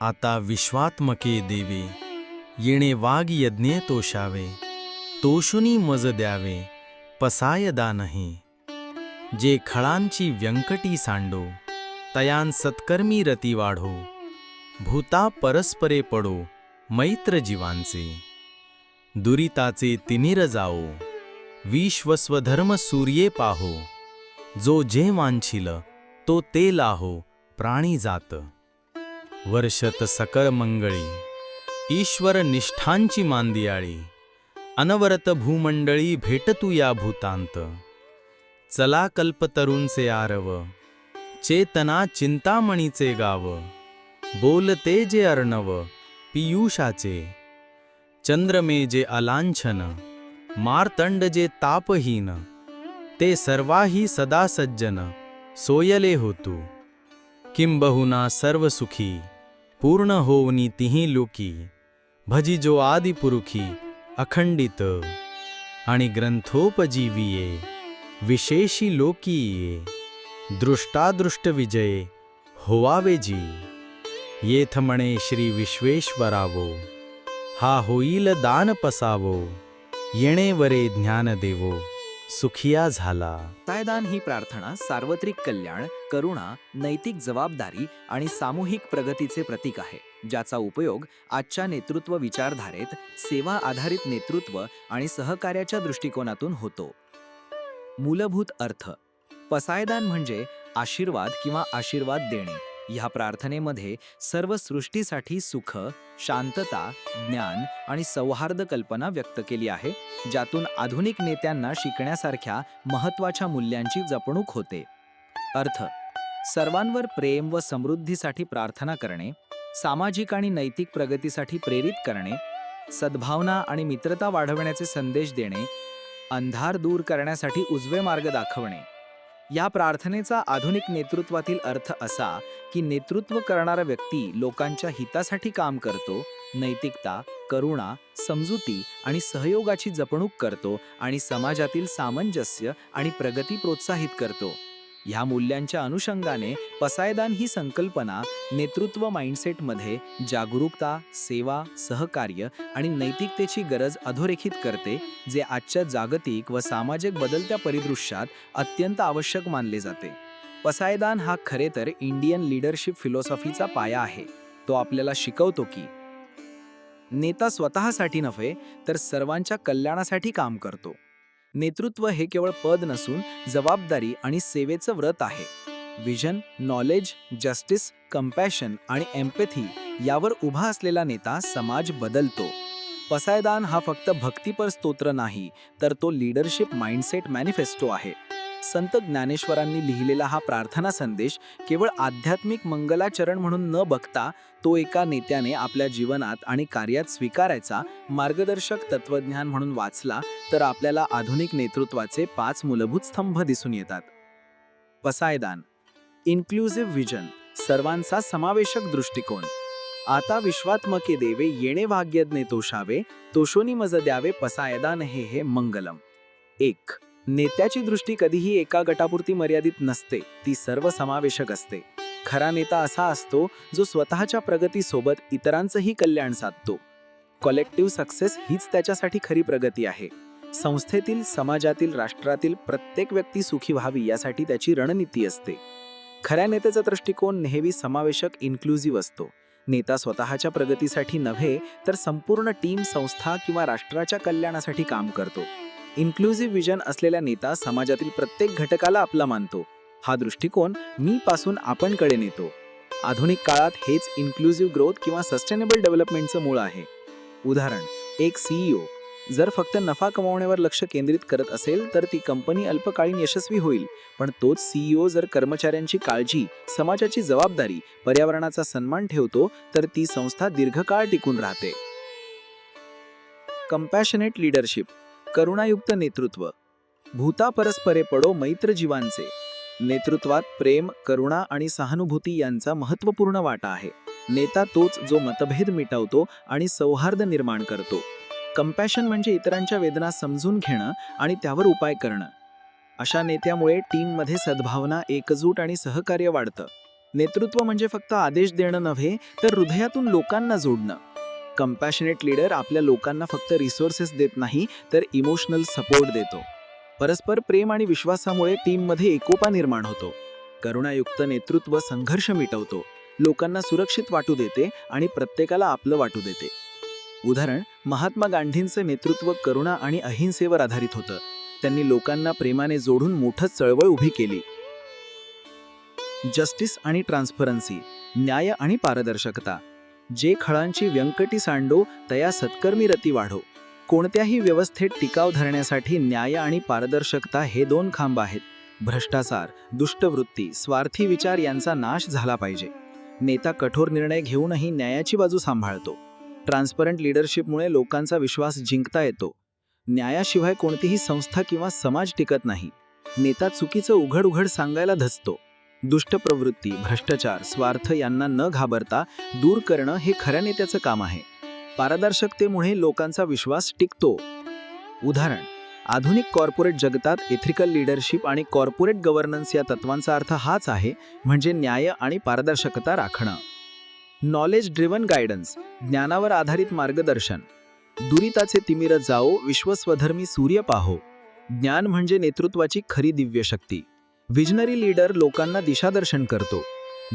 आता विश्वात्मके देवे येणे वाघ यज्ञे तोषावे तोषुनी मज द्यावे पसायदा नाही जे खळांची व्यंकटी सांडो तयान सत्कर्मी रती वाढो भूता परस्परे पडो मैत्र जीवांचे दुरिताचे तिनिर जाओ विश्वस्वधर्म सूर्ये पाहो जो जे वांछिल तो ते लाहो प्राणी जात वर्षत सकळ मंगळी ईश्वर निष्ठांची मांदियाळी अनवरत भूमंडळी भेटतू या भूतांत. चला कल्पतरूंचे आरव चेतना चिंतामणीचे गाव बोलते जे अर्णव पियुषाचे. चंद्रमे जे अलांछन मार्तंड जे तापहीन ते सर्वाही सदा सज्जन सोयले होतू. किंबहुना सर्व सुखी पूर्ण होवनी तिही लोकी भजी जो आदिपुरुखी अखंडित आणि ग्रंथोपजीवीये विशेषी लोकीये दृष्टादृष्ट विजये होवावे जी। येथ म्हणे श्री विश्वेश्वरावो हा होईल दान पसावो येणे वरे ज्ञान देवो सुखिया झाला। तायदान ही प्रार्थना सार्वत्रिक कल्याण करुणा नैतिक जबाबदारी आणि सामूहिक प्रगतीचे प्रतीक आहे ज्याचा उपयोग आजच्या नेतृत्व विचारधारेत सेवा आधारित नेतृत्व आणि सहकार्याच्या दृष्टिकोनातून होतो. मूलभूत अर्थ पसायदान म्हणजे आशीर्वाद किंवा आशीर्वाद देणे. ह्या प्रार्थनेमध्ये सर्व सृष्टीसाठी सुख शांतता ज्ञान आणि सौहार्द कल्पना व्यक्त केली आहे ज्यातून आधुनिक नेत्यांना शिकण्यासारख्या महत्त्वाच्या मूल्यांची जपणूक होते. अर्थ सर्वांवर प्रेम व समृद्धीसाठी प्रार्थना करणे सामाजिक आणि नैतिक प्रगतीसाठी प्रेरित करणे सद्भावना आणि मित्रता वाढवण्याचे संदेश देणे अंधार दूर करण्यासाठी उजवे मार्ग दाखवणे. या प्रार्थनेचा आधुनिक नेतृत्वातील अर्थ असा की नेतृत्व करणारा व्यक्ती लोकांच्या हितासाठी काम करतो नैतिकता करुणा समजुती आणि सहयोगाची जपणूक करतो आणि समाजातील सामंजस्य आणि प्रगती प्रोत्साहित करतो. ह्या मूल्यांच्या अनुषंगाने पसायदान ही संकल्पना नेतृत्व माइंडसेटमध्ये जागरूकता सेवा सहकार्य आणि नैतिकतेची गरज अधोरेखित करते जे आजच्या जागतिक व सामाजिक बदलत्या परिदृश्यात अत्यंत आवश्यक मानले जाते. पसायदान हा खरे तर इंडियन लीडरशिप फिलॉसॉफीचा पाया आहे. तो आपल्याला शिकवतो की नेता स्वतःसाठी नव्हे तर सर्वांच्या कल्याणासाठी काम करतो. नेतृत्व हे केवळ पद नसून जबाबदारी आणि सेवेचं व्रत आहे. विजन नॉलेज जस्टिस कंपॅशन आणि एम्पॅथी यावर उभा असलेला नेता समाज बदलतो. पसायदान हा फक्त भक्तीपर स्तोत्र नाही तर तो लीडरशिप माइंडसेट मॅनिफेस्टो आहे. संत ज्ञानेश्वरांनी लिहिलेला हा प्रार्थना संदेश केवळ आध्यात्मिक मंगलाचरण म्हणून न बघता तो एका नेत्याने आपल्या जीवनात आणि कार्यात स्वीकारायचा मार्गदर्शक तत्वज्ञान म्हणून वाचला तर आपल्याला आधुनिक नेतृत्वाचे पाच मूलभूत स्तंभ दिसून येतात. पसायदान इन्क्लुझिव्ह विजन सर्वांचा समावेशक दृष्टिकोन. आता विश्वात्मके देवे येणे भाग्यज्ञे तोषावे तोषोनी मज द्यावे पसायदान हे हे मंगलम. एक नेत्याची दृष्टी कधीही एका गटापुरती मर्यादित नसते. ती सर्वसमावेशक असते. खरा नेता असा असतो जो स्वतःच्या प्रगतीसोबत इतरांचंही कल्याण साधतो. कलेक्टिव्ह सक्सेस हीच त्याच्यासाठी खरी प्रगती आहे. संस्थेतील समाजातील राष्ट्रातील प्रत्येक व्यक्ती सुखी व्हावी यासाठी त्याची रणनीती असते. खऱ्या नेत्याचा दृष्टिकोन नेहमी समावेशक इन्क्लुझिव्ह असतो. नेता स्वतःच्या प्रगतीसाठी नव्हे तर संपूर्ण टीम संस्था किंवा राष्ट्राच्या कल्याणासाठी काम करतो. इन्क्लुझिव्ह विजन असलेला नेता समाजातील प्रत्येक घटकाला आपला मानतो. हा दृष्टिकोन मी पासून आपणकडे नेतो. आधुनिक काळात हेच इन्क्लुझिव्ह ग्रोथ किंवा सस्टेनेबल डेव्हलपमेंटचं मूळ आहे. उदाहरण एक सीईओ जर फक्त नफा कमावण्यावर लक्ष केंद्रित करत असेल तर ती कंपनी अल्पकालीन यशस्वी होईल. पण तोच सीईओ जर कर्मचाऱ्यांची काळजी समाजाची जबाबदारी पर्यावरणाचा सन्मान ठेवतो तर ती संस्था दीर्घकाळ टिकून राहते. कंपॅशनेट लीडरशिप करुणायुक्त नेतृत्व. भूता परस्परे पडो मैत्र जीवांचे नेतृत्वात प्रेम करुणा आणि सहानुभूती यांचा महत्त्वपूर्ण वाटा आहे. नेता तोच जो मतभेद मिटवतो आणि सौहार्द निर्माण करतो. कंपॅशन म्हणजे इतरांच्या वेदना समजून घेणं आणि त्यावर उपाय करणं. अशा नेत्यामुळे टीममध्ये सद्भावना एकजूट आणि सहकार्य वाढतं. नेतृत्व म्हणजे फक्त आदेश देणं नव्हे तर हृदयातून लोकांना जोडणं. कंपॅशनेट लीडर आपल्या लोकांना फक्त रिसोर्सेस देत नाही तर इमोशनल सपोर्ट देतो. परस्पर प्रेम आणि विश्वासामुळे टीममध्ये एकोपा निर्माण होतो. करुणायुक्त नेतृत्व संघर्ष मिटवतो. लोकांना सुरक्षित वाटू देते आणि प्रत्येकाला आपलं वाटू देते. उदाहरण महात्मा गांधींचं नेतृत्व करुणा आणि अहिंसेवर आधारित होतं. त्यांनी लोकांना प्रेमाने जोडून मोठं चळवळ उभी केली. जस्टिस आणि ट्रान्सपरन्सी न्याय आणि पारदर्शकता. जे खळांची व्यंकटी सांडो तया सत्कर्मी रती वाढो. कोणत्याही व्यवस्थेत टिकाव धरण्यासाठी न्याय आणि पारदर्शकता हे दोन खांब आहेत. भ्रष्टाचार दुष्टवृत्ती स्वार्थी विचार यांचा नाश झाला पाहिजे. नेता कठोर निर्णय घेऊनही न्यायाची बाजू सांभाळतो. ट्रान्सपरंट लिडरशिपमुळे लोकांचा विश्वास जिंकता येतो. न्यायाशिवाय कोणतीही संस्था किंवा समाज टिकत नाही. नेता चुकीचं उघड उघड सांगायला धसतो दुष्ट प्रवृत्ती भ्रष्टाचार स्वार्थ यांना न घाबरता दूर करणं हे खऱ्या नेत्याचं काम आहे. पारदर्शकतेमुळे लोकांचा विश्वास टिकतो. उदाहरण आधुनिक कॉर्पोरेट जगतात एथिकल लीडरशिप आणि कॉर्पोरेट गव्हर्नन्स या तत्वांचा अर्थ हाच आहे म्हणजे न्याय आणि पारदर्शकता राखणं. नॉलेज ड्रिव्हन गायडन्स ज्ञानावर आधारित मार्गदर्शन. दुरिताचे तिमिर जाओ विश्वस्वधर्मी सूर्य पाहो. ज्ञान म्हणजे नेतृत्वाची खरी दिव्य शक्ती विजनरी लीडर लोकांना दिशादर्शन करतो.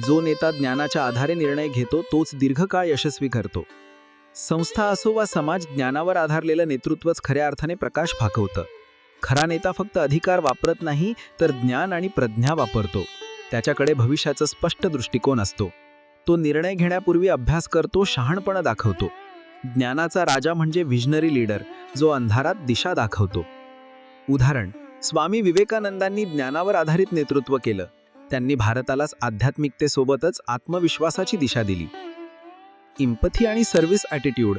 जो नेता ज्ञानाच्या आधारे निर्णय घेतो तोच दीर्घकाळ यशस्वी करतो. संस्था असो वा समाज ज्ञानावर आधारलेलं नेतृत्वच खऱ्या अर्थाने प्रकाश फाकवतं खरा नेता फक्त अधिकार वापरत नाही तर ज्ञान आणि प्रज्ञा वापरतो. त्याच्याकडे भविष्याचा स्पष्ट दृष्टिकोन असतो. तो निर्णय घेण्यापूर्वी अभ्यास करतो शहाणपणा दाखवतो. ज्ञानाचा राजा म्हणजे विजनरी लीडर जो अंधारात दिशा दाखवतो. उदाहरण स्वामी विवेकानंदांनी ज्ञानावर आधारित नेतृत्व केलं. त्यांनी भारतालाच आध्यात्मिकतेसोबतच आत्मविश्वासाची दिशा दिली. इम्पथी आणि सर्व्हिस ॲटिट्यूड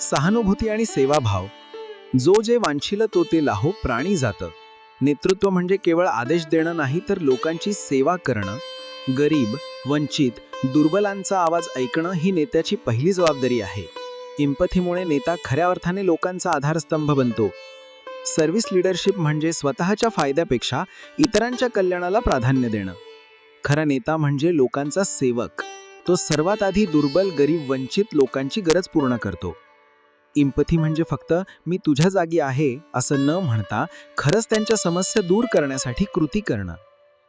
सहानुभूती आणि सेवाभाव जो जे वांछिलं तो ते लाहो प्राणी जातं. नेतृत्व म्हणजे केवळ आदेश देणं नाही तर लोकांची सेवा करणं. गरीब वंचित दुर्बलांचा आवाज ऐकणं ही नेत्याची पहिली जबाबदारी आहे. इम्पथीमुळे नेता खऱ्या अर्थाने लोकांचा आधारस्तंभ बनतो. सर्व्हिस लीडरशिप म्हणजे स्वतःच्या फायद्यापेक्षा इतरांच्या कल्याणाला प्राधान्य देणं. खरा नेता म्हणजे लोकांचा सेवक. तो सर्वात आधी दुर्बल गरीब वंचित लोकांची गरज पूर्ण करतो. इम्पथी म्हणजे फक्त मी तुझ्या जागी आहे असं न म्हणता खरंच त्यांच्या समस्या दूर करण्यासाठी कृती करणं.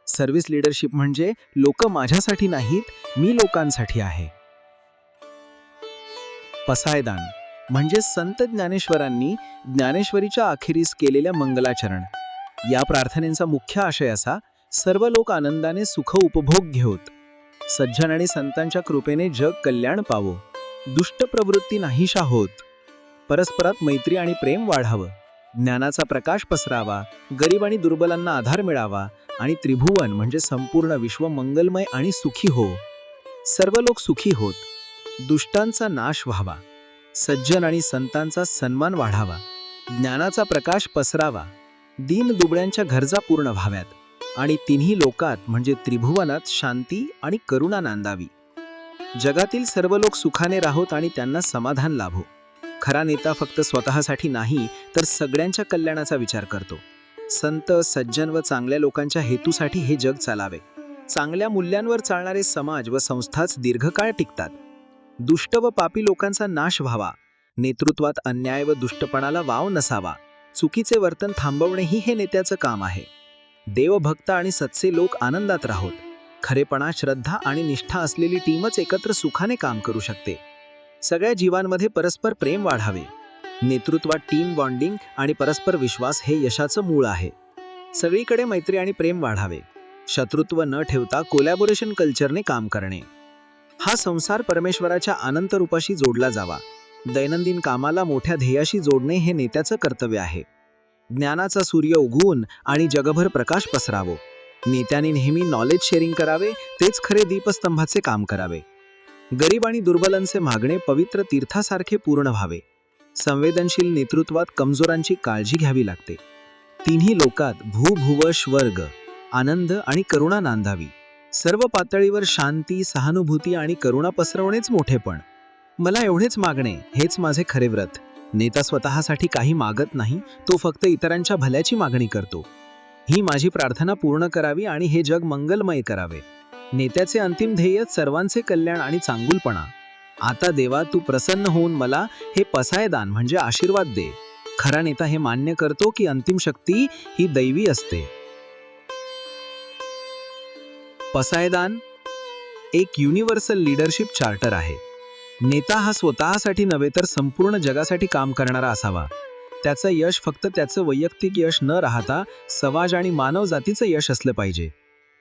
सर्व्हिस लीडरशिप म्हणजे लोक माझ्यासाठी नाहीत मी लोकांसाठी आहे. पसायदान. म्हणजे संत ज्ञानेश्वरांनी ज्ञानेश्वरीच्या अखेरीस केलेल्या मंगलाचरण. या प्रार्थनेचा मुख्य आशय असा सर्व लोक आनंदाने सुख उपभोग घेऊत सज्जन आणि संतांच्या कृपेने जग कल्याण पावो. दुष्ट प्रवृत्ती नाहीशा होत. परस्परात मैत्री आणि प्रेम वाढावं. ज्ञानाचा प्रकाश पसरावा. गरीब आणि दुर्बलांना आधार मिळावा. आणि त्रिभुवन म्हणजे संपूर्ण विश्व मंगलमय आणि सुखी हो. सर्व लोक सुखी होत. दुष्टांचा नाश व्हावा. सज्जन आणि संतांचा सन्मान वाढावा. ज्ञानाचा प्रकाश पसरावा. दीन दुबळ्यांच्या गरजा पूर्ण व्हाव्यात. आणि तिन्ही लोकात म्हणजे त्रिभुवनात शांती आणि करुणा नांदावी. जगातील सर्व लोक सुखाने राहोत आणि त्यांना समाधान लाभो. खरा नेता फक्त स्वतःसाठी नाही तर सगळ्यांच्या कल्याणाचा विचार करतो. संत सज्जन व चांगल्या लोकांच्या हेतूसाठी हे जग चालावे. चांगल्या मूल्यांवर चालणारे समाज व संस्थाच दीर्घकाळ टिकतात. दुष्ट व पापी लोकांचा नाश व्हावा. नेतृत्वात अन्याय व दुष्टपणाला वाव नसावा. चुकीचे वर्तन थांबवणेही हे नेत्याचं काम आहे. देवभक्त आणि सत्से लोक आनंदात राहोत. खरेपणा श्रद्धा आणि निष्ठा असलेली टीमच एकत्र सुखाने काम करू शकते. सगळ्या जीवांमध्ये परस्पर प्रेम वाढावे. नेतृत्वात टीम बॉन्डिंग आणि परस्पर विश्वास हे यशाचं मूळ आहे. सगळीकडे मैत्री आणि प्रेम वाढावे. शत्रुत्व न ठेवता कोलॅबोरेशन कल्चरने काम करणे. हा संसार परमेश्वराच्या अनंत रूपाशी जोडला जावा. दैनंदिन कामाला मोठ्या ध्येयाशी जोडणे हे नेत्याचं कर्तव्य आहे. ज्ञानाचा सूर्य उगवून आणि जगभर प्रकाश पसरावो. नेत्याने नेहमी नॉलेज शेअरिंग करावे तेच खरे दीपस्तंभाचे काम करावे. गरीब आणि दुर्बलांचे मागणे पवित्र तीर्थासारखे पूर्ण व्हावे. संवेदनशील नेतृत्वात कमजोरांची काळजी घ्यावी लागते. तिन्ही लोकात भूभुव स्वर्ग आनंद आणि करुणा नांदावी. सर्व पातळीवर शांती सहानुभूती आणि करुणा पसरवणेच मोठेपण मला एवढेच मागणे हेच माझे खरे व्रत. नेता स्वतःसाठी काही मागत नाही तो फक्त इतरांच्या भल्याची मागणी करतो. ही माझी प्रार्थना पूर्ण करावी आणि हे जग मंगलमय करावे. नेत्याचे अंतिम ध्येय सर्वांचे कल्याण आणि चांगुलपणा. आता देवा तू प्रसन्न होऊन मला हे पसायदान म्हणजे आशीर्वाद दे. खरा नेता हे मान्य करतो की अंतिम शक्ती ही दैवी असते. पसायदान एक युनिव्हर्सल लीडरशिप चार्टर आहे. नेता हा स्वतःसाठी नव्हे तर संपूर्ण जगासाठी काम करणारा असावा. त्याचं यश फक्त त्याचं वैयक्तिक यश न राहता समाज आणि मानवजातीचं यश असलं पाहिजे.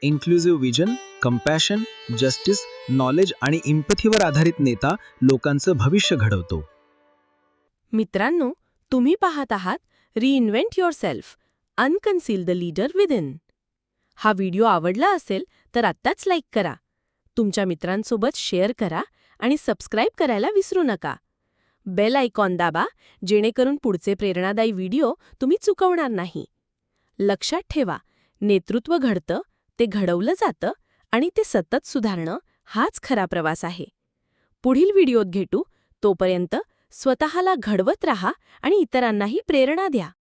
Inclusive vision compassion justice knowledge आणि इम्पथीवर आधारित नेता लोकांचं भविष्य घडवतो. मित्रांनो तुम्ही पाहत आहात reinvent yourself unconceal the leader within हा व्हिडिओ आवडला असेल तर आत्ताच लाईक करा. तुमच्या मित्रांसोबत शेअर करा आणि सबस्क्राईब करायला विसरू नका. बेल आयकॉन दाबा जेणेकरून पुढचे प्रेरणादायी व्हिडिओ तुम्ही चुकवणार नाही. लक्षात ठेवा नेतृत्व घडतं ते घडवलं जातं आणि ते सतत सुधारणं हाच खरा प्रवास आहे. पुढील व्हिडिओत भेटू. तोपर्यंत स्वतःला घडवत राहा आणि इतरांनाही प्रेरणा द्या.